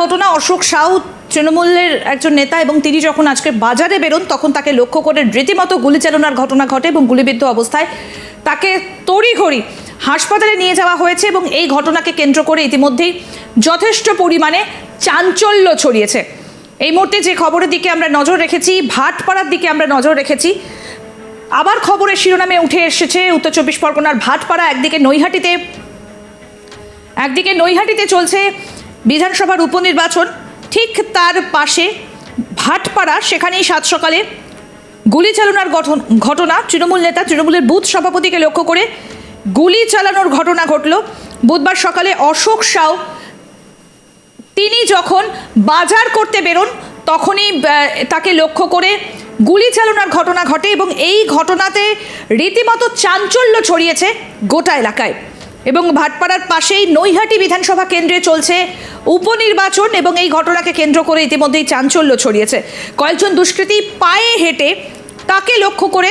ঘটনা, অশোক সাউ তৃণমূলের একজন নেতা এবং তিনি যখন আজকে বাজারে বেরোন, তখন তাকে লক্ষ্য করে রীতিমতো গুলি চালনার ঘটনা ঘটে এবং গুলিবিদ্ধ অবস্থায় তাকে তড়িঘড়ি হাসপাতালে নিয়ে যাওয়া হয়েছে এবং এই ঘটনাকে কেন্দ্র করে ইতিমধ্যেই যথেষ্ট পরিমাণে চাঞ্চল্য ছড়িয়েছে। এই মুহূর্তে যে খবরের দিকে আমরা নজর রেখেছি, ভাটপাড়ার দিকে আমরা নজর রেখেছি, আবার খবরের শিরোনামে উঠে এসেছে উত্তর চব্বিশ পরগনার ভাটপাড়া, একদিকে নৈহাটিতে একদিকে নৈহাটিতে চলছে বিধানসভার উপনির্বাচন, ঠিক তার পাশে ভাটপাড়া, সেখানেই সাত সকালে গুলি চালানোর গঠন, ঘটনা। তৃণমূল নেতা, তৃণমূলের বুথ সভাপতিকে লক্ষ্য করে গুলি চালানোর ঘটনা ঘটল। বুধবার সকালে অশোক সাউ, তিনি যখন বাজার করতে বেরোন, তখনই তাকে লক্ষ্য করে গুলি চালানোর ঘটনা ঘটে এবং এই ঘটনাতে রীতিমতো চাঞ্চল্য ছড়িয়েছে গোটা এলাকায়। এবং ভাটপাড়ার পাশেই নৈহাটি বিধানসভা কেন্দ্রে চলছে উপনির্বাচন এবং এই ঘটনাকে কেন্দ্র করে ইতিমধ্যেই চাঞ্চল্য ছড়িয়েছে। কয়েকজন দুষ্কৃতী পায়ে হেঁটে তাকে লক্ষ্য করে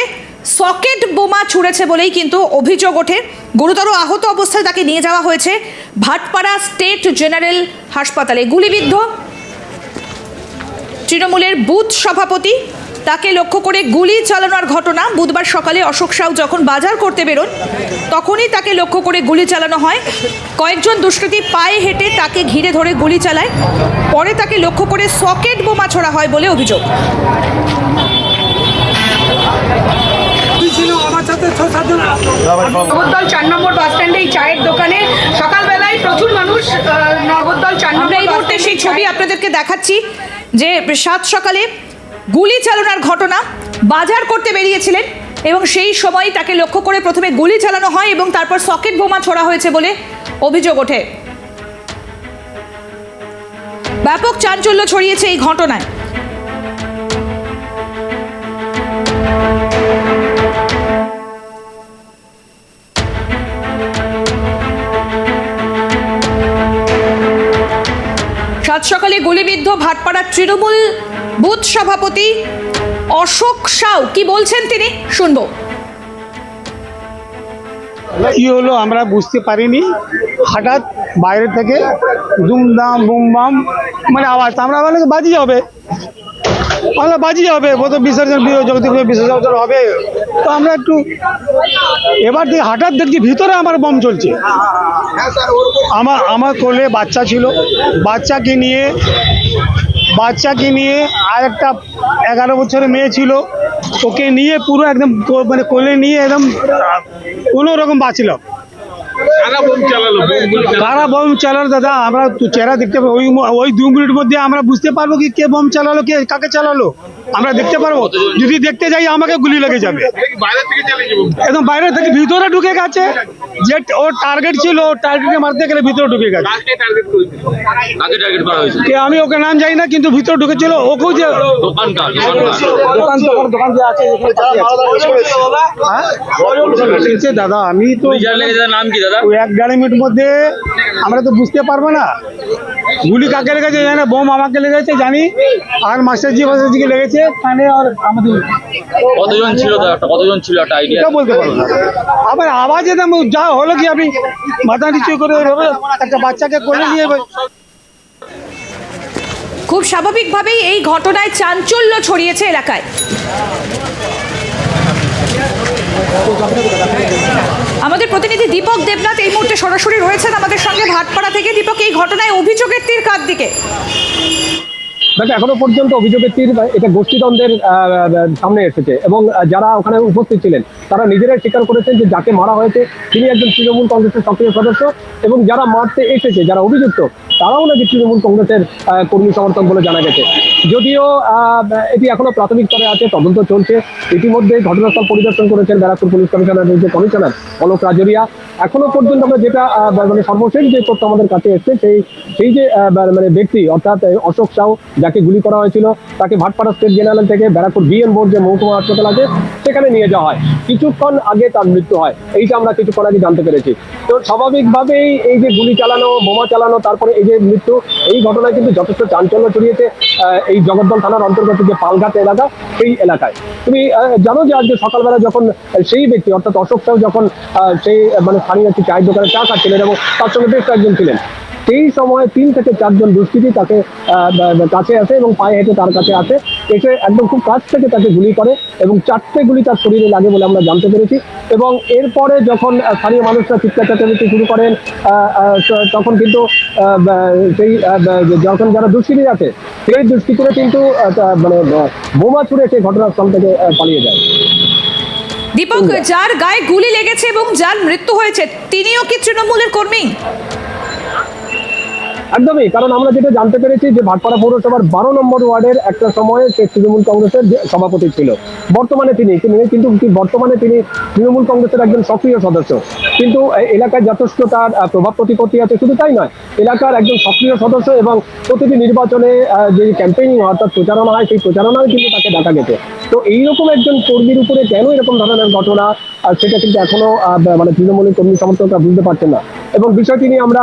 সকেট বোমা ছুঁড়েছে বলেই কিন্তু অভিযোগ ওঠে। গুরুতর আহত অবস্থায় তাকে নিয়ে যাওয়া হয়েছে ভাটপাড়া স্টেট জেনারেল হাসপাতালে। গুলিবিদ্ধ তৃণমূলের বুথ সভাপতি তাকে লক্ষ্য করে গুলি চালানোর ঘটনা বুধবার সকালে অশোক সাউ যখন বাজার করতে বেরোন তখনই তাকে লক্ষ্য করে গুলি চালানো হয়। কয়েকজন দুষ্কৃতী পায়ে হেঁটে তাকে ঘিরে ধরে গুলি চালায়। পরে তাকে লক্ষ্য করে সকেট বোমা ছোড়া হয় বলে অভিযোগ। নগরদল চার নম্বর বাস স্ট্যান্ডে এই চায়ের দোকানে। সকালবেলায় প্রচুর মানুষ আহ, নগরদল চার নম্বর এই মুহূর্তে সেই ছবি আপনাদেরকে দেখাচ্ছি যে সাত সকালে গুলি চালানোর ঘটনা বাজার করতে বেরিয়েছিলেন এবং সেই সময় তাকে লক্ষ্য করে প্রথমে গুলি চালানো হয় এবং তারপর সকেট বোমা ছোড়া হয়েছে বলে অভিযোগ ওঠে। ব্যাপক চাঞ্চল্য ছড়িয়েছে এই ঘটনায়। সাত সকালে গুলিবিদ্ধ ভাটপাড়ার তৃণমূল বুথ সভাপতি অশোক সাউ, কি বলছেন তিনি? শুনব। কি হলো আমরা বুঝতে পারিনি। হঠাৎ বাইরে থেকে দুমদাম, বুমবাম মানে আওয়াজ। আমরা বলে বাজি হবে। আমরা বাজি হবে কত বিসর্জন জগদীপ বিসর্জন হবে। তো আমরা একটু এবার দেখি হঠাৎ দেখছি ভিতরে আমার বম চলছে। আমার আমার কোলে বাচ্চা ছিল। বাচ্চাকে নিয়ে বাচ্চাকে নিয়ে আর একটা এগারো বছরের মেয়ে ছিল। ওকে নিয়ে পুরো একদম মানে কোলে নিয়ে একদম কোনো রকম বাঁচলাম কারা বোম চালালো? দাদা? আমরা তো চেহারা দেখতে পাবো। ওই ওই দু মিনিট মধ্যে আমরা বুঝতে পারব কি কে বোম চালালো কে কাকে চালালো। আমরা দেখতে পারব। যদি দেখতে যাই আমাকে গুলি লেগে যাবে। একদম বাইরে থেকে ভিতরে ঢুকে গেছে। যে ওর টার্গেট ছিল ও টার্গেটে মারতে গেলে ভিতরে ঢুকে গেছে। কে আমি ওকে নাম জানি না কিন্তু ভিতরে ঢুকেছিল ওকেও যে দোকান দোকান যে আছে। হ্যাঁ? দাদা আমি তো নাম কি দাদা? ওই এক দেড় মিনিট মধ্যে আমরা তো বুঝতে পারব না। গুলি কাকে লেগেছে জানি না বোম আমাকে লেগেছে জানি আর মাস্টারজি মাস্টারজিকে লেগেছে কানে আর আমাদের কতজন ছিল দাদা? কতজন ছিল? একটা আইডিয়া বলতে পারব না। আবার আওয়াজে দাম যা হলো কি আপনি মাথা নিচু করে এভাবে একটা বাচ্চাকে কোলে নিয়ে খুব স্বাভাবিকভাবেই এই ঘটনায় চাঞ্চল্য ছড়িয়েছে এলাকায়। আমাদের প্রতিনিধি দীপক দেবনাথ এই মুহূর্তে সরাসরি রয়েছেন আমাদের সঙ্গে ভাটপাড়া থেকে। দীপক, এই ঘটনায় অভিযোগের তীর কার দিকে? দেখো, এখনও পর্যন্ত অভিযোগের তীর, এটা গোষ্ঠীদ্বন্দ্বের সামনে এসেছে। এবং যারা ওখানে উপস্থিত ছিলেন, তারা নিজেরাই স্বীকার করেছেন যে যাকে মারা হয়েছে, তিনি একজন তৃণমূল কংগ্রেসের সক্রিয় সদস্য। এবং যারা মারতে এসেছে, যারা অভিযুক্ত তারাও নাকি তৃণমূল কংগ্রেসের কর্মী সমর্থক বলে জানা গেছে। যদিও এটি এখনও প্রাথমিক স্তরে আছে, তদন্ত চলছে। ইতিমধ্যে ঘটনাস্থল পরিদর্শন করেছেন Barrackpore police commissioner commissioner Alok Rajoria. এখনও পর্যন্ত আমরা যেটা মানে সর্বশেষ যে তথ্য আমাদের কাছে এসছে, সেই সেই যে মানে ব্যক্তি, অর্থাৎ অশোক সাউ, যাকে গুলি করা হয়েছিল, তাকে ভাটপাড়া স্টেট জেনারেল থেকে ব্যারাকপুর বিএন বোর্ড যে মহকুমা হাসপাতাল আছে, সেখানে নিয়ে যাওয়া হয়। কিছুক্ষণ আগে তার মৃত্যু হয়। এইটা আমরা কিছুক্ষণ আগে জানতে পেরেছি। তো স্বাভাবিকভাবেই এই যে গুলি চালানো, বোমা চালানো, তারপরে এই যে মৃত্যু, এই ঘটনায় কিন্তু যথেষ্ট চাঞ্চল্য ছড়িয়েছে এই জগদ্দল থানার অন্তর্গত যে পালঘাট এলাকা, সেই এলাকায়। তুমি জানো যে আজকে সকালবেলা যখন সেই ব্যক্তি, অর্থাৎ অশোক সাহু যখন সেই মানে স্থানীয় একটি চায়ের দোকানে চা খাচ্ছিলেন এবং তার সঙ্গে বেশ কয়েকজন ছিলেন। সেই সময় তিন থেকে চারজন দুষ্কৃতী তাকে কাছে আসে এবং পায়ে হেঁটে তার কাছে আসে। এসে একদম খুব কাছ থেকে তাকে গুলি করে এবং চারটে গুলি তার শরীরে লাগে বলে আমরা জানতে পেরেছি। এবং এরপরে যখন স্থানীয় মানুষরা চিৎকার চেঁচামেচি শুরু করেন তখন কিন্তু সেই যখন যারা দুষ্কৃতী আছে, সেই দুষ্কৃতীরা কিন্তু মানে বোমা ছুড়ে সেই ঘটনাস্থল থেকে পালিয়ে যায়। দীপক, যার গায়ে গুলি লেগেছে এবং যার মৃত্যু হয়েছে, তিনিও কি তৃণমূলের কর্মী? একদমই, কারণ আমরা যেটা জানতে পেরেছি যে ভাটপাড়া পৌরসভার বারো নম্বর ওয়ার্ডের একটা সময়ে সে তৃণমূল কংগ্রেসের সভাপতি ছিল, বর্তমানে তিনি কিন্তু বর্তমানে তিনি তৃণমূল কংগ্রেসের একজন সক্রিয় সদস্য। কিন্তু এলাকায় যথেষ্ট তার প্রভাব প্রতিপত্তি আছে, শুধু তাই নয়, এলাকার একজন সক্রিয় সদস্য এবং প্রতিটি নির্বাচনে যে ক্যাম্পেইনিং অর্থাৎ প্রচারণা হয়, সেই প্রচারণায় কিন্তু তাকে ডাকা গেছে। তো এইরকম একজন কর্মীর উপরে কেন এরকম ধরনের ঘটনা সেটা কিন্তু এখনও মানে তৃণমূলের কর্মী সমর্থকরা বুঝতে পারছেন না। এবং বিষয়টি নিয়ে আমরা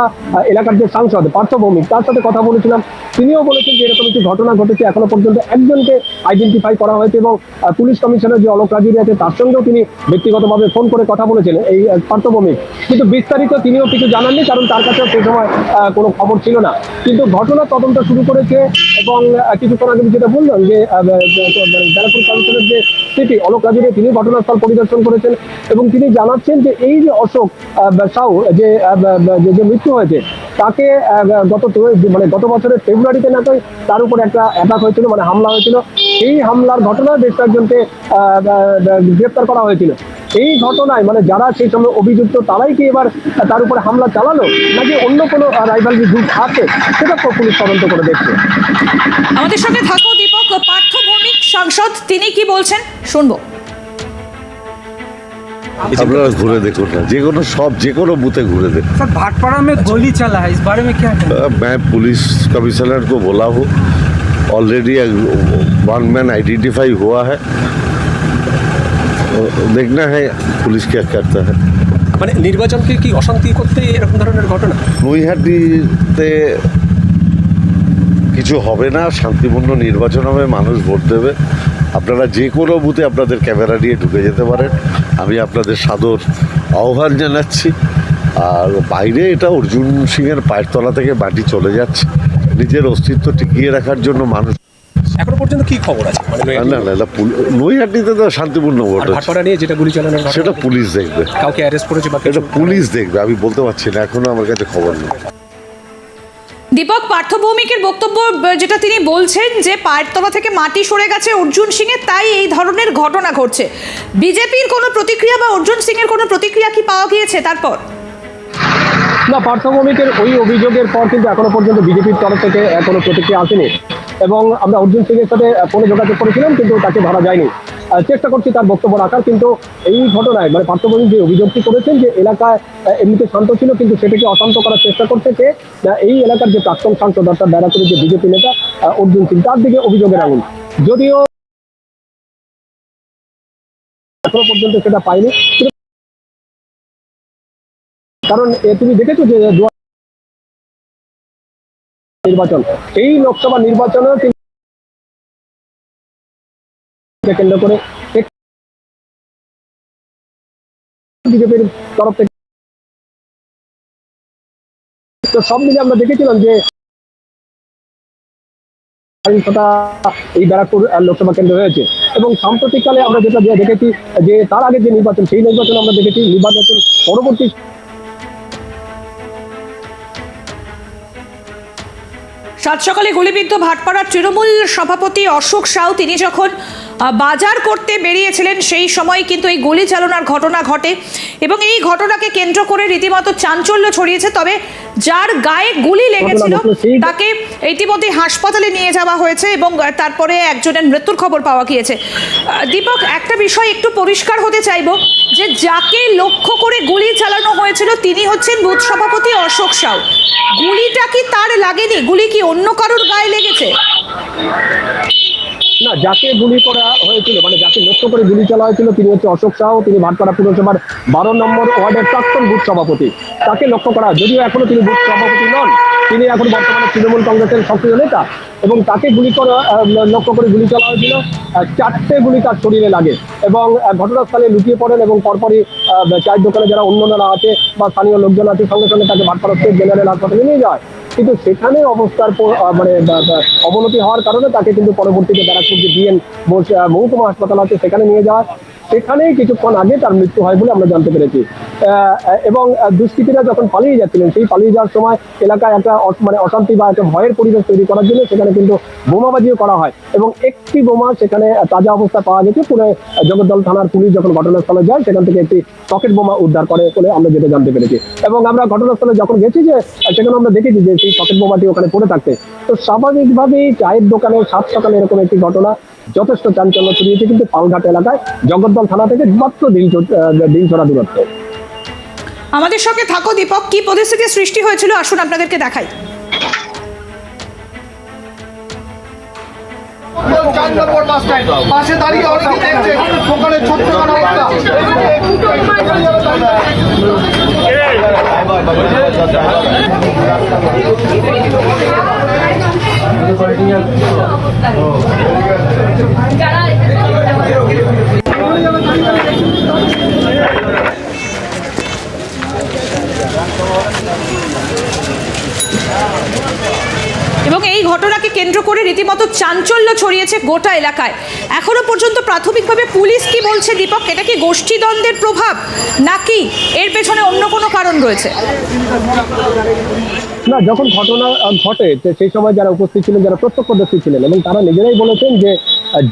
এলাকার যে সাংসদ, পার্থ ভৌমিক তার সাথে কথা বলেছিলাম। তিনিও বলেছেন যে এরকম একটি ঘটনা ঘটেছে। এখনও পর্যন্ত একজনকে আইডেন্টিফাই করা হয়েছে এবং পুলিশ কমিশনার যে অলোক রাজুরি আছে, তার সঙ্গেও তিনি ব্যক্তিগতভাবে ফোন করে কথা বলেছেন এই পার্থ ভৌমিক কিন্তু বিস্তারিত তিনিও কিছু জানাননি, কারণ তার কাছেও সেই সময় কোনো খবর ছিল না। কিন্তু ঘটনা তদন্ত শুরু করেছে এবং কিছুক্ষণ আগে যেটা বললাম যে ব্যারাকপুর কমিশনের যে সিটি, অলোক রাজুরি, তিনি ঘটনাস্থল পরিদর্শন করেছেন এবং তিনি জানাচ্ছেন যে এই যে অশোক সাউ, যে যে- মৃত্যু হয়েছে, তাকে গত মানে গত বছরের ফেব্রুয়ারিতে নাকি তার উপর একটা অ্যাটাক হয়েছিল মানে হামলা হয়েছিল। এই হামলার ঘটনায় বেশ কয়েকজনকে গ্রেপ্তার করা হয়েছিল। এই ঘটনায় মানে যারা সেই সময় অভিযুক্ত, তারাই কি এবার তার উপরে হামলা চালালো, নাকি অন্য কোনো রাইভালরি গ্রুপ আছে? সেটা পুলিশ তদন্ত করে দেখছে। আমাদের সঙ্গে থাকো দীপক। পার্থ ভৌমিক সাংসদ, তিনি কি বলছেন? শুনব। আপনারা घूरे देखो ना जे कोनो सब जे कोनो बूथे घूरे देखो सर भाटपाड़ा में गोली चला है इस बारे में क्या कहें अ, मैं पुलिस कमिश्नर को बोला हूँ ऑलरेडी वन मैन आइडेंटिफाई हुआ है और देखना है पुलिस क्या करता है মানে নির্বাচনকে কি অশান্তি করতে এরকম ধরনের ঘটনা নৈহাটিতে কিছু হবে না শান্তিপূর্ণ নির্বাচন হবে মানুষ ভোট দেবে আপনারা যে কোনো বুথে আপনাদের ক্যামেরা নিয়ে ঢুকে যেতে পারেন আমি আপনাদের সাদর আহ্বান জানাচ্ছি। আর বাইরে এটা অর্জুন সিংয়ের পায়ের তলা থেকে মাটি চলে যাচ্ছে। নিজের অস্তিত্ব টিকিয়ে রাখার জন্য মানুষ এখনও পর্যন্ত কি খবর আছে? মানে না না না নৈহাটিতে তো শান্তিপূর্ণ ভোট নিয়ে যেটা গুলি ঘটনা, সেটা পুলিশ দেখবে। কাউকে অ্যারেস্ট করেছে বা এটা পুলিশ দেখবে আমি বলতে পারছি না এখনও আমার কাছে খবর নেই। দীপক পার্থ ভৌমিকের বক্তব্য যেটা তিনি বলছেন যে পায়ের তলা থেকে মাটি সরে গেছে অর্জুন সিং এর তাই এই ধরনের ঘটনা ঘটছে। বিজেপির কোনো প্রতিক্রিয়া বা অর্জুন সিং এর কোনো প্রতিক্রিয়া কি পাওয়া গিয়েছে? তারপর। না পার্থ ভৌমিকের ওই অভিযোগের পর কিন্তু এখনও পর্যন্ত বিজেপির তরফ থেকে কোনো প্রতিক্রিয়া আসেনি। এবং আমরা অর্জুন সিং এর সাথে ফোনে যোগাযোগ করেছিলাম, কিন্তু তাকে ধরা যায়নি। চেষ্টা করছি তার বক্তব্য রাখার, কিন্তু এই ঘটনায় মানে পার্থ ভৌমিক যে অভিযোগটি করেছেন যে এলাকায় এমনিতে শান্ত ছিল, কিন্তু সেটাকে অশান্ত করার চেষ্টা করছে যে এই এলাকার যে প্রাক্তন সাংসদ অর্থাৎ ব্যারাকুরের যে বিজেপি নেতা অর্জুন সিং, তার দিকে অভিযোগের আঙুল। যদিও এখনও পর্যন্ত সেটা পাইনি কারণ তুমি দেখেছ যে নির্বাচন, এই লোকসভা নির্বাচনেও কেন্দ্র করে বিজেপির তরফ থেকে তো সব মিলে আমরা দেখেছিলাম যে সহিংসতা এই ব্যারাকপুর লোকসভা কেন্দ্র হয়েছে এবং সাম্প্রতিককালে আমরা যেটা দেখেছি যে তার আগে যে নির্বাচন, সেই নির্বাচন আমরা দেখেছি। নির্বাচন পরবর্তী সাত সকালে গুলিবিদ্ধ ভাটপাড়ার তৃণমূল সভাপতি অশোক সাউ তিনি যখন বাজার করতে বেরিয়েছিলেন সেই সময় কিন্তু এই গুলি চালনার ঘটনা ঘটে এবং এই ঘটনাকে কেন্দ্র করে রীতিমতো চাঞ্চল্য ছড়িয়েছে। তবে যার গায়ে গুলি লেগেছিল তাকে ইতিমধ্যে হাসপাতালে নিয়ে যাওয়া হয়েছে এবং তারপরে একজনের মৃত্যুর খবর পাওয়া গিয়েছে। দীপক একটা বিষয় একটু পরিষ্কার হতে চাইব যে যাকে লক্ষ্য করে গুলি চালানো হয়েছিল তিনি হচ্ছেন বুথ সভাপতি অশোক সাউ। গুলিটা কি তার লাগেনি? গুলি কি অন্য কারোর গায়ে লেগেছে? না, যাকে গুলি করা হয়েছিল মানে যাকে লক্ষ্য করে গুলি চালা হয়েছিল, তিনি হচ্ছে অশোক সাহ তিনি ভাটপাড়া পুরসভার বারো নম্বর ওয়ার্ডের প্রাক্তন বুথ সভাপতি। তাকে লক্ষ্য করা, যদিও এখনও তিনি বুথ সভাপতি নন, তিনি এখন বর্তমানে তৃণমূল কংগ্রেসের সক্রিয় নেতা এবং তাকে গুলি করা লক্ষ্য করে গুলি চলা হয়েছিল চারটে গুলি তার শরীরে লাগে এবং ঘটনাস্থলে লুকিয়ে পড়েন এবং পরপরই চায়ের দোকানে যারা অন্যরা আছে বা স্থানীয় লোকজন আছে, সঙ্গে সঙ্গে তাকে ভাটপাড়া স্টেট জেনারেল হাসপাতালে নিয়ে যায়। কিন্তু সেখানে অবস্থার মানে অবনতি হওয়ার কারণে তাকে কিন্তু পরবর্তীতে ব্যারাকপুর যে বিএন মহকুমা হাসপাতাল আছে, সেখানে নিয়ে যাওয়া। সেখানেই কিছুক্ষণ আগে তার মৃত্যু হয় বলে আমরা জানতে পেরেছি। এবং দুষ্কৃতীরা যখন পালিয়ে যাচ্ছিলেন, সেই পালিয়ে যাওয়ার সময় এলাকায় একটা মানে অশান্তি বা একটা ভয়ের পরিবেশ তৈরি করার জন্য সেখানে কিন্তু বোমাবাজিও করা হয়। এবং একটি বোমা সেখানে তাজা অবস্থায় পাওয়া গেছে। পুরো জগদ্দল থানার পুলিশ যখন ঘটনাস্থলে যায়, সেখান থেকে একটি রকেট বোমা উদ্ধার করে বলে আমরা যেটা জানতে পেরেছি। এবং আমরা ঘটনাস্থলে যখন গেছি যে সেখানে আমরা দেখেছি যে সেই রকেট বোমাটি ওখানে পড়ে থাকতে তো স্বাভাবিকভাবেই চায়ের দোকানে সাত সকালে এরকম একটি ঘটনা যথেষ্ট চাঞ্চল্য ছড়িয়েছে কিন্তু পালঘাট এলাকায় জগদ্দল থানা থেকে মাত্র দিন দিন ছড়া দূরত্ব। আমাদের সঙ্গে থাকো দীপক। কি পরিস্থিতির সৃষ্টি হয়েছিল? আসুন আপনাদেরকে দেখাই। চার নম্বর বাস স্ট্যান্ড পাশে দাঁড়িয়ে অনেকে দেখছে দোকানের ছোট্ট এবং এই ঘটনাকে কেন্দ্র করে রীতিমতো চাঞ্চল্য ছড়িয়েছে গোটা এলাকায়। এখনও পর্যন্ত প্রাথমিকভাবে পুলিশ কি বলছে, দীপক? এটা কি গোষ্ঠীদ্বন্দ্বের প্রভাব নাকি এর পেছনে অন্য কোনো কারণ রয়েছে? না, যখন ঘটনা ঘটে সেই সময় যারা উপস্থিত ছিলেন, যারা প্রত্যক্ষদর্শী ছিলেন এবং তারা নিজেরাই বলেছেন যে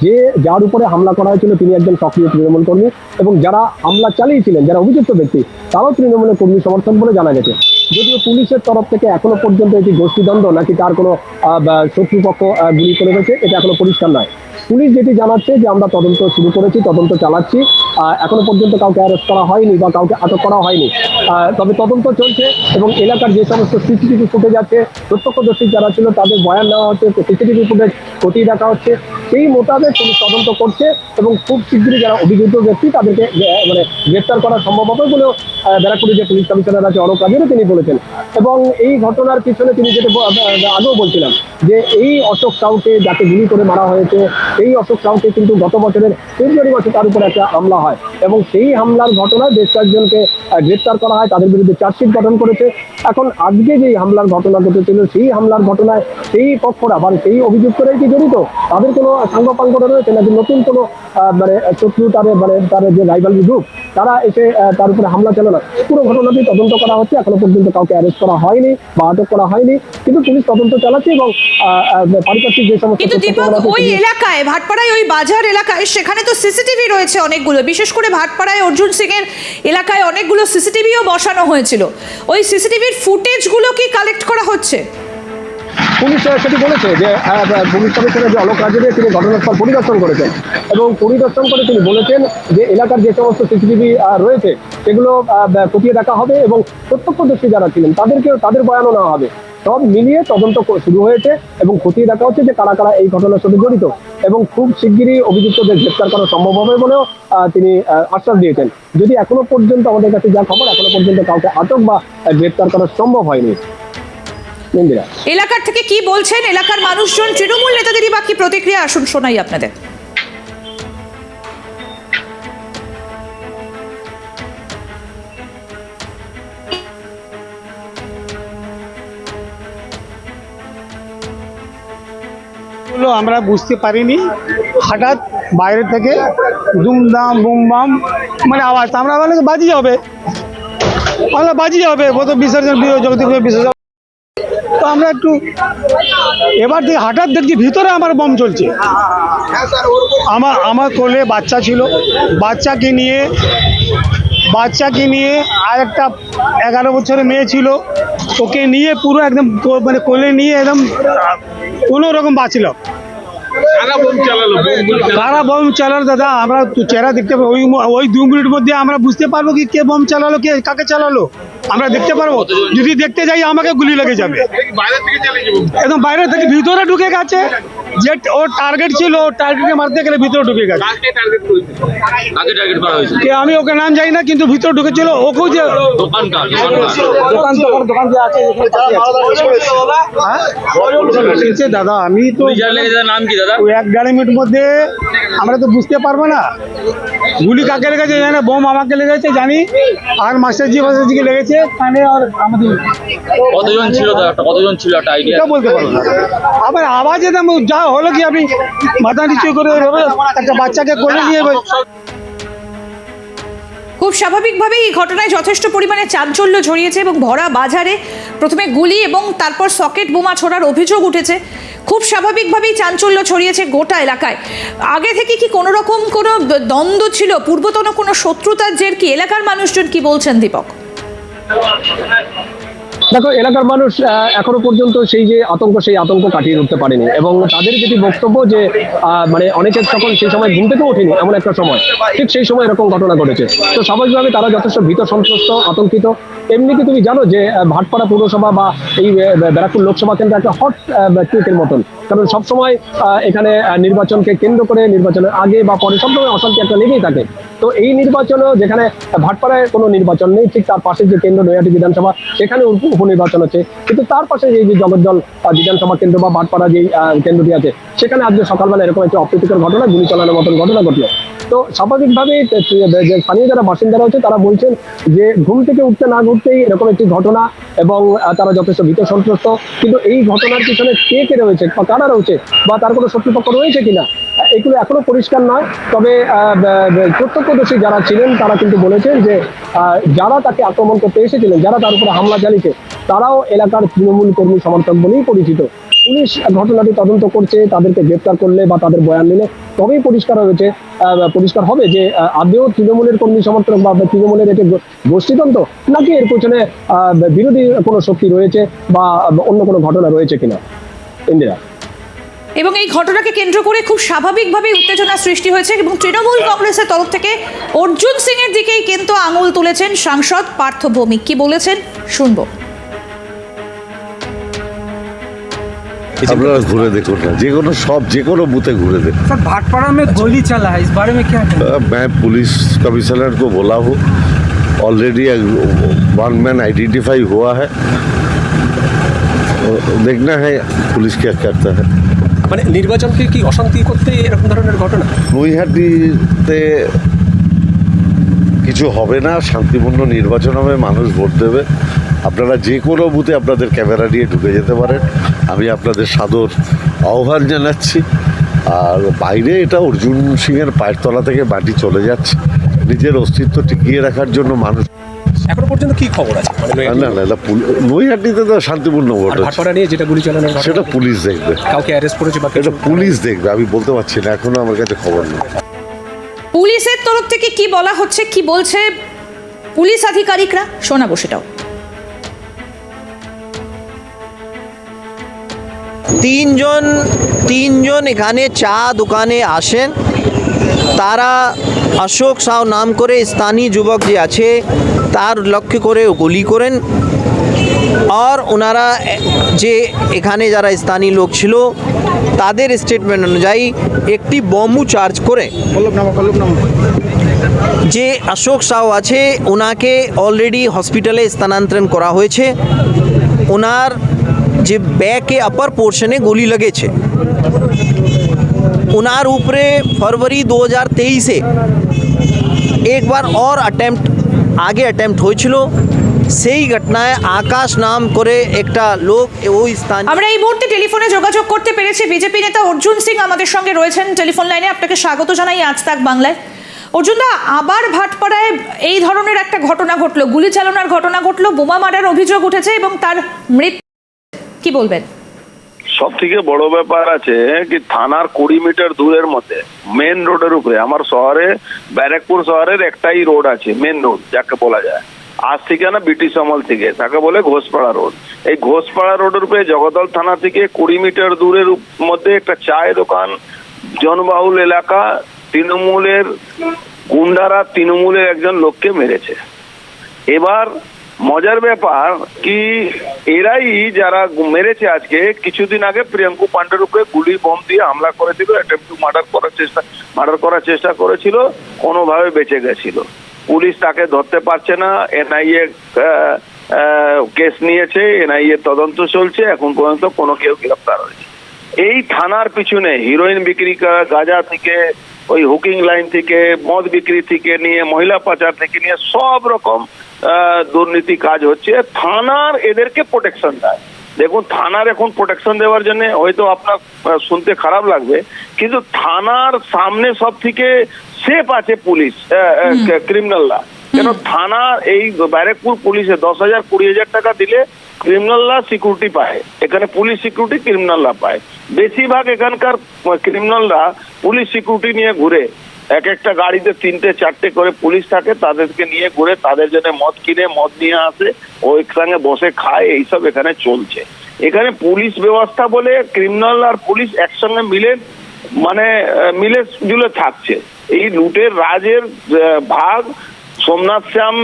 যে, যার উপরে হামলা করা হয়েছিল, তিনি একজন সক্রিয় তৃণমূল কর্মী এবং যারা হামলা চালিয়েছিলেন, যারা অভিযুক্ত ব্যক্তি, তারাও তৃণমূলের কর্মী সমর্থন বলে জানা গেছে। যদিও পুলিশের তরফ থেকে এখনও পর্যন্ত এটি গোষ্ঠীদ্বন্দ্ব, নাকি তার কোনো শত্রুপক্ষ গুলি করে গেছে, এটা এখনও পরিষ্কার নয়। পুলিশ যেটি জানাচ্ছে যে আমরা তদন্ত শুরু করেছি তদন্ত চালাচ্ছি। এখনও পর্যন্ত কাউকে অ্যারেস্ট করা হয়নি বা কাউকে আটক করা হয়নি। তবে তদন্ত চলছে এবং এলাকার যে সমস্ত সিসিটিভি ফুটেজ আছে প্রত্যক্ষদর্শী যারা ছিল তাদের বয়ান নেওয়া হচ্ছে সিসিটিভি ফুটেজ খতিয়ে দেখা হচ্ছে। সেই মোতাবেক পুলিশ তদন্ত করছে এবং খুব শীঘ্রই যারা অভিযুক্ত ব্যক্তি তাদেরকে মানে গ্রেপ্তার করা সম্ভব হবে বলেও আহ, ব্যারাকপুরের যে পুলিশ কমিশনার আছে অরূপ কাজেরও তিনি বলেছেন। এবং এই ঘটনার পিছনে তিনি যেটা আগেও বলছিলাম যে এই অশোক সাউকে যাকে গুলি করে মারা হয়েছে এই অশোক সাউকে কিন্তু গত বছরের ফেব্রুয়ারি মাসে তার উপরে একটা হামলা হয় এবং সেই হামলার ঘটনায় বেশ কয়েকজনকে গ্রেপ্তার করা হয়, তাদের বিরুদ্ধে চার্জশিট গঠন করেছে। এখন আজকে যেই হামলার ঘটনা ঘটেছিল, সেই হামলার ঘটনায় সেই পক্ষরা মানে সেই অভিযুক্তরাই কি জড়িত? তাদের কোনো সাঙ্গপাঙ্গটা রয়েছে নাকি নতুন কোনো মানে শত্রু তাদের মানে তাদের যে রাইভাল গ্রুপ তারা এসে তার উপরে হামলা চালানো পুরো ঘটনাটি তদন্ত করা হচ্ছে। এখনও পর্যন্ত কাউকে অ্যারেস্ট করা হয়নি বা আটক করা হয়নি। কিন্তু পুলিশ তদন্ত চালাচ্ছে এবং পারিপার্শ্বিক যে সমস্ত কিন্তু দীপক ওই এলাকায় ভাটপাড়ায় ওই বাজার এলাকায় সেখানে তো সিসিটিভি রয়েছে অনেকগুলো। বিশেষ করে ভাটপাড়ায় অর্জুন সিং এর এলাকায় অনেকগুলো সিসিটিভিও বসানো হয়েছিল। ওই সিসিটিভির ফুটেজগুলো কি কালেক্ট করা হচ্ছে? পুলিশ সেটি বলেছে যে আহ, পুলিশ যে অলোক রাজুরে তিনি ঘটনাস্থল পরিদর্শন করেছেন। এবং পরিদর্শন করে তিনি বলেছেন যে এলাকার যে সমস্ত সিসিটিভি রয়েছে সেগুলো খতিয়ে দেখা হবে এবং প্রত্যক্ষদর্শী যারা ছিলেন তাদেরকেও তাদের বয়ানও নেওয়া হবে। সব মিলিয়ে তদন্ত শুরু হয়েছে এবং খতিয়ে দেখা হচ্ছে যে কারা কারা এই ঘটনার সাথে জড়িত। এবং খুব শিগগিরই অভিযুক্তদের গ্রেপ্তার করা সম্ভব হবে বলেও তিনি আশ্বাস দিয়েছেন। যদি এখনও পর্যন্ত আমাদের কাছে যা খবর এখনও পর্যন্ত কাউকে আটক বা গ্রেপ্তার করা সম্ভব হয়নি। এলাকার থেকে কি বলছেন এলাকার মানুষজন? তৃণমূল নেতাদেরই বা কি প্রতিক্রিয়া? আসুন শোনাই আপনাদের। আমরা বুঝতে পারিনি। হঠাৎ বাইরে থেকে দুমদাম বুমবাম মানে আওয়াজ। তো আমরা বলে বাজি হবে আমরা বাজি হবে কত বিসর্জন বিসর্জন। তো আমরা একটু এবার দিয়ে হঠাৎ দেখছি ভিতরে আমার বম চলছে, আমার আমার কোলে বাচ্চা ছিল। বাচ্চাকে নিয়ে বাচ্চাকে নিয়ে আর একটা এগারো বছরের মেয়ে ছিল। ওকে নিয়ে পুরো একদম মানে কোলে নিয়ে একদম কোনো রকম বাঁচল কারা বোম চালালো? দাদা? আমরা তো চেহারা দেখতে পাবো। ওই ওই দু মিনিট মধ্যে আমরা বুঝতে পারব কি কে বোম চালালো কে কাকে চালালো? আমরা দেখতে পারব। যদি দেখতে যাই আমাকে গুলি লেগে যাবে। একদম বাইরে থেকে ভিতরে ঢুকে গেছে। যে ওর টার্গেট ছিল টার্গেটে মারতে গেলে ভিতরে ঢুকে গেছে। আমি ওকে নাম জানি না কিন্তু ভিতরে ঢুকেছিল। ওকেও যে দোকান দোকান দোকান যে আছে। হ্যাঁ? বলছে, দাদা আমি তো নাম কি দাদা? ওই এক দেড় মিনিট মধ্যে আমরা তো বুঝতে পারব না। গুলি কাকে লেগেছে জানি না বোম আমাকে লেগেছে জানি আর মাস্টারজি মাস্টারজিকে লেগেছে কানে আর আমাদের কতজন ছিল কতজন ছিল? একটা আইডিয়া বলতে পারব না। আবার আওয়াজে এটা যা হলো কি আপনি মাথা নিচু করে একটা বাচ্চাকে করে নিয়ে খুব স্বাভাবিকভাবেই এই ঘটনায় যথেষ্ট পরিমাণে চাঞ্চল্য ছড়িয়েছে এবং ভরা বাজারে প্রথমে গুলি এবং তারপর সকেট বোমা ছোড়ার অভিযোগ উঠেছে। খুব স্বাভাবিকভাবেই চাঞ্চল্য ছড়িয়েছে গোটা এলাকায়। আগে থেকে কি কোনো রকম কোনো দ্বন্দ্ব ছিল? পূর্বতন কোনো শত্রুতার জের কি? এলাকার মানুষজন কি বলছেন, দীপক? দেখো, এলাকার মানুষ এখনও পর্যন্ত সেই যে আতঙ্ক, সেই আতঙ্ক কাটিয়ে উঠতে পারেনি। এবং তাদের যেটি বক্তব্য যে মানে অনেকের তখন সেই সময় ঘুম থেকেও ওঠেনি, এমন একটা সময়। ঠিক সেই সময় এরকম ঘটনা ঘটেছে। তো স্বাভাবিকভাবে তারা যথেষ্ট ভীত, সন্ত্রস্ত, আতঙ্কিত। এমনি কি তুমি জানো যে ভাটপাড়া পৌরসভা বা এই ব্যারাকপুর লোকসভা কেন্দ্র একটা হট টুইটের মতন। কারণ সবসময় এখানে নির্বাচনকে কেন্দ্র করে, নির্বাচনের আগে বা পরে সবসময় অশান্তি একটা লেগেই থাকে। তো এই নির্বাচনও যেখানে ভাটপাড়ায় কোনো নির্বাচন নেই, ঠিক তার পাশে যে কেন্দ্র নৈহাটি বিধানসভা, সেখানে উপ- উপনির্বাচন আছে কিন্তু তার পাশে এই যে আহ, বিধানসভা কেন্দ্র বা ভাটপাড়া যে কেন্দ্রটি আছে সেখানে আজকে সকালবেলা এরকম একটা অপ্রীতিকর ঘটনা গুলি চালানোর মতন ঘটনা ঘটলো। তো স্বাভাবিকভাবেই যে স্থানীয় যারা বাসিন্দারা হচ্ছে তারা বলছেন যে ঘুম থেকে উঠতে না ঘুরতেই এরকম একটি ঘটনা এবং তারা যথেষ্ট ভীত সন্ত্রস্ত। কিন্তু এই ঘটনার পিছনে কে কে রয়েছে বা কারা রয়েছে বা তার কোনো শত্রুপক্ষ রয়েছে কিনা এগুলো এখনও পরিষ্কার নয়। তবে প্রত্যক্ষদর্শী যারা ছিলেন তারা কিন্তু বলেছেন যে যারা তাকে আক্রমণ করতে এসেছিলেন যারা তার উপরে হামলা চালিয়েছে তারাও এলাকার তৃণমূল কর্মী সমর্থক বলেই পরিচিত। পুলিশ ঘটনাটি তদন্ত করছে তাদেরকে গ্রেপ্তার করলে বা তাদের বয়ান নিলে তবেই পরিষ্কার হয়েছে পরিষ্কার হবে যে আহ, আদৌ তৃণমূলের কর্মী সমর্থক বা তৃণমূলের এটি গো- গোষ্ঠীতন্ত্র নাকি এর পেছনে বিরোধী কোনো শক্তি রয়েছে বা অন্য কোনো ঘটনা রয়েছে কিনা? ইন্দিরা। এবং এই ঘটনাকে কেন্দ্র করে খুব স্বাভাবিকভাবে উত্তেজনা সৃষ্টি হয়েছে এবং তৃণমূল কংগ্রেসের তরফ থেকে অর্জুন সিং এর দিকেই কিন্তু আঙুল তুলেছেন সাংসদ পার্থ ভৌমিক। কি বলেছেন? শুনব। আপনারা ঘুরে দেখুন না যে কোনো সব যে কোনো বুথে ঘুরে দেখুন सर भाटपाड़ा में गोली चला है इस बारे में क्या कहना अ, मैं पुलिस कमिश्नर को बोला हूँ ऑलरेडी वन मैन आइडेंटिफाई हुआ है तो देखना है पुलिस क्या करता है মানে নির্বাচনকে কি অশান্তি করতে এরকম ধরনের ঘটনা নৈহাটিতে কিছু হবে না শান্তিপূর্ণ নির্বাচন হবে মানুষ ভোট দেবে আপনারা যে কোনো বুথে আপনাদের ক্যামেরা নিয়ে ঢুকে যেতে পারেন। আমি আপনাদের সাদর আহ্বান জানাচ্ছি। আর বাইরে এটা অর্জুন সিংয়ের পায়ের তলা থেকে মাটি চলে যাচ্ছে। নিজের অস্তিত্ব টিকিয়ে রাখার জন্য মানুষ এখনও পর্যন্ত কি খবর আছে? মানে না না নৈহাটিতে তো শান্তিপূর্ণ ভোট ভাটপাড়া নিয়ে যেটা গুলি ঘটনা, সেটা পুলিশ দেখবে। কাউকে অ্যারেস্ট করেছে বা এটা পুলিশ দেখবে আমি বলতে পারছি না এখনও আমার কাছে খবর নেই। পুলিশের তরফ থেকে কি বলা হচ্ছে কি বলছে পুলিশ আধিকারিকরা? শোনাবো সেটাও। তিনজন তিনজন এখানে চা দোকানে আসেন। তারা অশোক সাউ নাম করে স্থানীয় যুবক যে আছে, তার লক্ষ্য করে গুলি করেন। আর ওনারা যে এখানে যারা স্থানীয় লোক ছিল, তাদের স্টেটমেন্ট অনুযায়ী একটি বম্বু চার্জ করে। যে অশোক সাউ আছে, ওনাকে অলরেডি হসপিটালে স্থানান্তরণ করা হয়েছে। ওনার જે બે કે અપર પોર્શને ગોલી લગે છે ઉનાર ઉપરે ફરવરી দু হাজার তেইশে একবার অর অ্যাটেম্প্ট আগে অ্যাটেম্প্ট হয়েছিল। সেই ঘটনায় আকাশ নাম করে একটা লোক ওই স্থান আমরা এই মুহূর্তে টেলিফোনে যোগাযোগ করতে পেরেছি। বিজেপি নেতা অর্জুন সিং আমাদের সঙ্গে রয়েছেন টেলিফোন লাইনে। আপনাকে স্বাগত জানাই আজ তাক বাংলায়। অর্জুনদা আবার ভাটপাড়ায় এই ধরনের একটা ঘটনা ঘটলো। গুলি চালানোর ঘটনা ঘটলো। বোমা মারার অভিযোগ উঠেছে এবং তার মৃত্যু কি বলবেন? সব থেকে বড় ব্যাপার আছে কি থানার কুড়ি মিটার দূরের মধ্যে মেন রোডের উপরে, আমার শহরে, ব্যারাকপুর শহরের একটাই রোড আছে মেন রোড, যাকে বলা যায়। আজ থেকে না ব্রিটিশ আমল থেকে, তাকে বলে ঘোষপাড়া রোড। এই ঘোষপাড়া রোডের উপরে জগদল থানা থেকে কুড়ি মিটার দূরের মধ্যে একটা চায়ের দোকান, জনবাহুল এলাকা, তৃণমূলের গুন্ডারা তৃণমূলের একজন লোককে মেরেছে। এবার মজার ব্যাপার কি এরাই যারা মেরেছে আজকে, কিছুদিন আগে প্রিয়াঙ্কু পান্ডের উপরে গুলি, বম দিয়ে হামলা করেছিল মার্ডার করার চেষ্টা মার্ডার করার চেষ্টা করেছিল, কোনোভাবে বেঁচে গেছিল। পুলিশ তাকে ধরতে পারছে না, এনআইএ কেস নিয়েছে, এনআইএ তদন্ত চলছে, এখন পর্যন্ত কোনো কেউ গ্রেপ্তার হয়েছে এই থানার পিছনে হিরোইন বিক্রি করা, গাঁজা থেকে, ওই হুকিং লাইন থেকে, মদ বিক্রি থেকে নিয়ে, মহিলা পাচার থেকে নিয়ে, সব রকম দুর্নীতি কাজ হচ্ছে থানার এদেরকে প্রোটেকশন দেয়। দেখুন থানার এখন প্রোটেকশন দেওয়ার জন্য হয়তো আপনার শুনতে খারাপ লাগবে কিন্তু থানার সামনে সব থেকে সেফ আছে পুলিশ ক্রিমিনালরা কেন থানা এই ব্যারেকপুর পুলিশে দশ হাজার কুড়ি হাজার টাকা দিলে ক্রিমিনালরা সিকিউরিটি পায়। এখানে পুলিশ সিকিউরিটি ক্রিমিনালরা পায়। বেশিরভাগ এখানকার ক্রিমিনালরা পুলিশ সিকিউরিটি নিয়ে ঘুরে। এক একটা গাড়িতে তিনটে, চারটে করে পুলিশ থাকে, তাদেরকে নিয়ে ঘুরে, তাদের জন্য মদ কিনে, মদ নিয়ে আসে ওই সঙ্গে বসে খায়, এইসব এখানে চলছে। এখানে পুলিশ ব্যবস্থা বলে ক্রিমিনাল আর পুলিশ একসঙ্গে মিলে মানে মিলে জুলে থাকছে। এই লুটের রাজের ভাগ সোমনাথ শ্যাম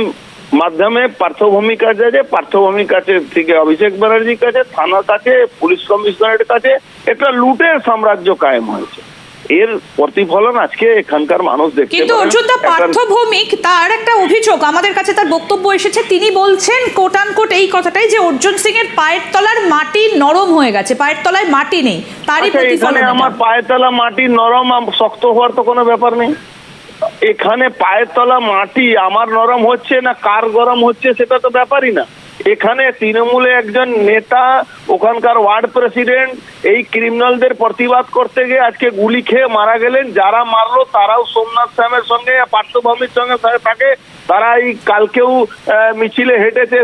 মাধ্যমে পার্থভূমি কাছে আছে পার্থভূমি কাছে থেকে অভিষেক ব্যানার্জির কাছে, থানার কাছে, পুলিশ কমিশনারের কাছে, একটা লুটের সাম্রাজ্য কায়েম হয়েছে। এর প্রতিফলন আজকে এখানকার মানুষ দেখতে কিন্তু পারেন। অর্জুন দা একটা- পার্থ ভৌমিক তার একটা অভিযোগ আমাদের কাছে তার বক্তব্য এসেছে তিনি বলছেন কোটান কোট এই কথাটাই যে অর্জুন সিং এর পায়ের তলার মাটি নরম হয়ে গেছে পায়ের তলায় মাটি নেই তারই আচ্ছা, প্রতিফলন আমার। পায়ের তলা মাটি নরম শক্ত হওয়ার তো কোনো ব্যাপার নেই এখানে পায়ের তলা মাটি আমার নরম হচ্ছে না কার গরম হচ্ছে সেটা তো ব্যাপারই না এখানে তৃণমূলে একজন নেতা, ওখানকার ওয়ার্ড প্রেসিডেন্ট, এই ক্রিমিনালদের প্রতিবাদ করতে গিয়ে আজকে গুলি খেয়ে মারা গেলেন। যারা মারলো তারাও সোমনাথ শ্যামের সঙ্গে পার্থভূমির সঙ্গে থাকে। তারা এই কালকেও মিছিলে হেঁটেছে।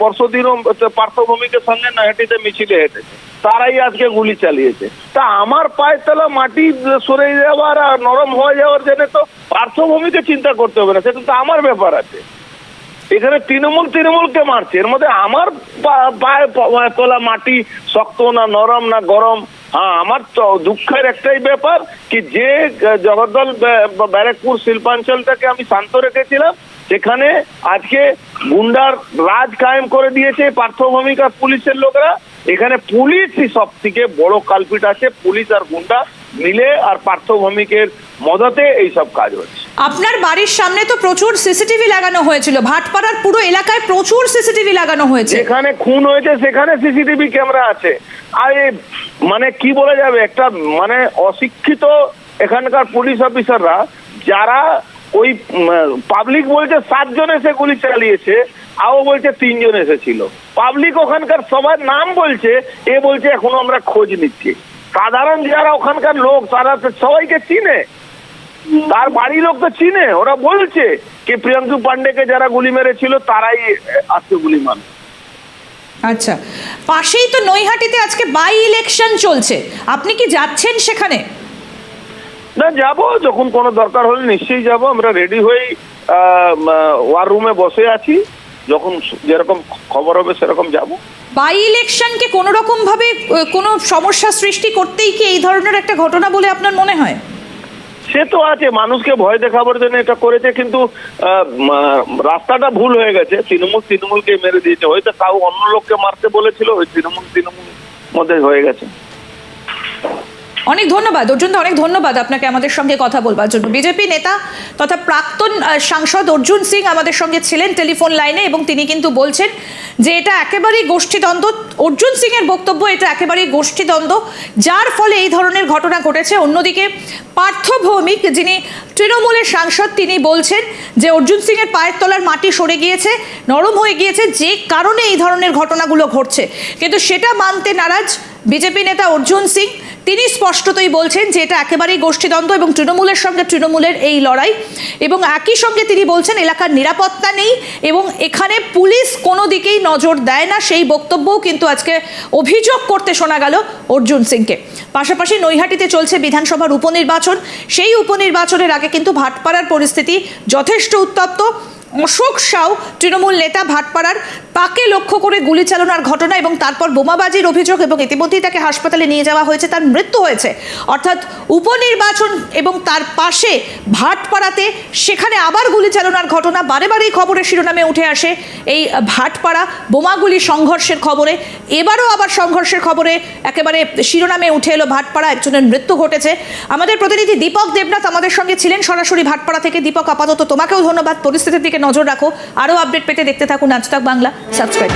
পরশু দিনও পার্থভূমিকে সঙ্গে না হেঁটেছে, মিছিলে হেঁটেছে। তারাই আজকে গুলি চালিয়েছে। তা আমার পায়ের তলা মাটি সরে যাওয়ার আর নরম হয়ে যাওয়ার জন্য তো পার্থভূমিকে চিন্তা করতে হবে না। সেটা তো আমার ব্যাপার আছে। এখানে তৃণমূল তৃণমূলকে মারছে। এর মধ্যে আমার পায়ে তোলা মাটি শক্ত না নরম না গরম। হ্যাঁ আমার দুঃখের একটাই ব্যাপার কি যে জগদ্দল ব্যা- ব্যারাকপুর শিল্পাঞ্চলটাকে আমি শান্ত রেখেছিলাম সেখানে আজকে গুন্ডার রাজ কায়েম করে দিয়েছে পার্থভূমিকা পুলিশের লোকরা। এখানে পুলিশই সব থেকে বড় কালপিট আছে, পুলিশ আর গুন্ডা মিলে আর পার্থভূমিকের মদতে এইসব কাজ হচ্ছে। আপনার বাড়ির সামনে তো প্রচুর সিসিটিভি লাগানো হয়েছিল। ভাটপাড়ার পুরো এলাকায় প্রচুর সিসিটিভি লাগানো হয়েছে। যেখানে খুন হয়েছে, সেখানে সিসিটিভি ক্যামেরা আছে। আর মানে কি বলা যাবে, একটা মানে অশিক্ষিত এখানকার পুলিশ অফিসাররা, যারা ওই পাবলিক বলছে সাতজন এসে গুলি চালিয়েছে, আও বলছে তিনজন এসেছিল পাবলিক ওখানকার সবার নাম বলছে, এ বলছে এখনও আমরা খোঁজ নিচ্ছি। সাধারণ যারা ওখানকার লোক, তারা সবাইকে চিনে। তার বাড়ির লোক তো চিনে ওরা বলছে কি প্রিয়াঙ্কু পান্ডেকে যারা গুলি মেরেছিল তারাই আজকে গুলি মানে আচ্ছা পাশেই তো নৈহাটিতে আজকে বাই ইলেকশন চলছে। আপনি কি যাচ্ছেন সেখানে? না যাব যখন কোনো দরকার হলে নিশ্চয়ই যাব। আমরা রেডি হয়েই ওয়ার রুমে বসে আছি। যখন যেরকম খবর হবে সেরকম যাব। বাই ইলেকশনকে কোনো রকম ভাবে কোনো সমস্যা সৃষ্টি করতেই কি এই ধরনের একটা ঘটনা বলে আপনার মনে হয়? সে তো আছে, মানুষকে ভয় দেখাবার জন্য এটা করেছে, কিন্তু রাস্তাটা ভুল হয়ে গেছে। তৃণমূল তৃণমূলকে মেরে দিয়েছে। হয়তো কাউ অন্য লোককে মারতে বলেছিল, ওই তৃণমূল তৃণমূল মধ্যে হয়ে গেছে। অনেক ধন্যবাদ। অর্জুন অনেক ধন্যবাদ আপনাকে আমাদের সঙ্গে কথা বলবার জন্য। বিজেপি নেতা তথা প্রাক্তন সাংসদ অর্জুন সিং আমাদের সঙ্গে ছিলেন টেলিফোন লাইনে এবং তিনি কিন্তু বলছেন যে এটা একেবারেই গোষ্ঠীদ্বন্দ্ব। অর্জুন সিং এর বক্তব্য এটা একেবারেই গোষ্ঠীদ্বন্দ্ব, যার ফলে এই ধরনের ঘটনা ঘটেছে। অন্যদিকে পার্থ ভৌমিক, যিনি তৃণমূলের সাংসদ, তিনি বলছেন যে অর্জুন সিং এর পায়ের তলার মাটি সরে গিয়েছে, নরম হয়ে গিয়েছে, যে কারণে এই ধরনের ঘটনাগুলো ঘটছে। কিন্তু সেটা মানতে নারাজ বিজেপি নেতা অর্জুন সিং। তিনি স্পষ্টতই বলছেন যে এটা একেবারেই গোষ্ঠীদ্বন্দ্ব এবং তৃণমূলের সঙ্গে তৃণমূলের এই লড়াই এবং একই সঙ্গে তিনি বলছেন এলাকার নিরাপত্তা নেই এবং এখানে পুলিশ কোনো দিকেই নজর দেয় না। সেই বক্তব্যও কিন্তু আজকে অভিযোগ করতে শোনা গেল অর্জুন সিংকে। পাশাপাশি নৈহাটিতে চলছে বিধানসভার উপনির্বাচন। সেই উপনির্বাচনের আগে কিন্তু ভাটপাড়ার পরিস্থিতি যথেষ্ট উত্তপ্ত। অশোক সাউ, তৃণমূল নেতা ভাটপাড়ার তাকে লক্ষ্য করে গুলি চালানোর ঘটনা এবং তারপর বোমাবাজির অভিযোগ এবং ইতিমধ্যেই তাকে হাসপাতালে নিয়ে যাওয়া হয়েছে, তার মৃত্যু হয়েছে। অর্থাৎ উপনির্বাচন এবং তার পাশে ভাটপাড়াতে সেখানে আবার গুলি চালানোর ঘটনা। বারে বারেই খবরের শিরোনামে উঠে আসে এই ভাটপাড়া বোমাগুলি সংঘর্ষের খবরে। এবারও আবার সংঘর্ষের খবরে একেবারে শিরোনামে উঠে এলো ভাটপাড়া, একজনের মৃত্যু ঘটেছে। আমাদের প্রতিনিধি দীপক দেবনাথ আমাদের সঙ্গে ছিলেন সরাসরি ভাটপাড়া থেকে। দীপক, আপাতত তোমাকেও ধন্যবাদ। পরিস্থিতির দিকে নজর রাখো। আরও আপডেট পেতে দেখতে থাকুন আজ তাক বাংলা। সাবস্ক্রাইব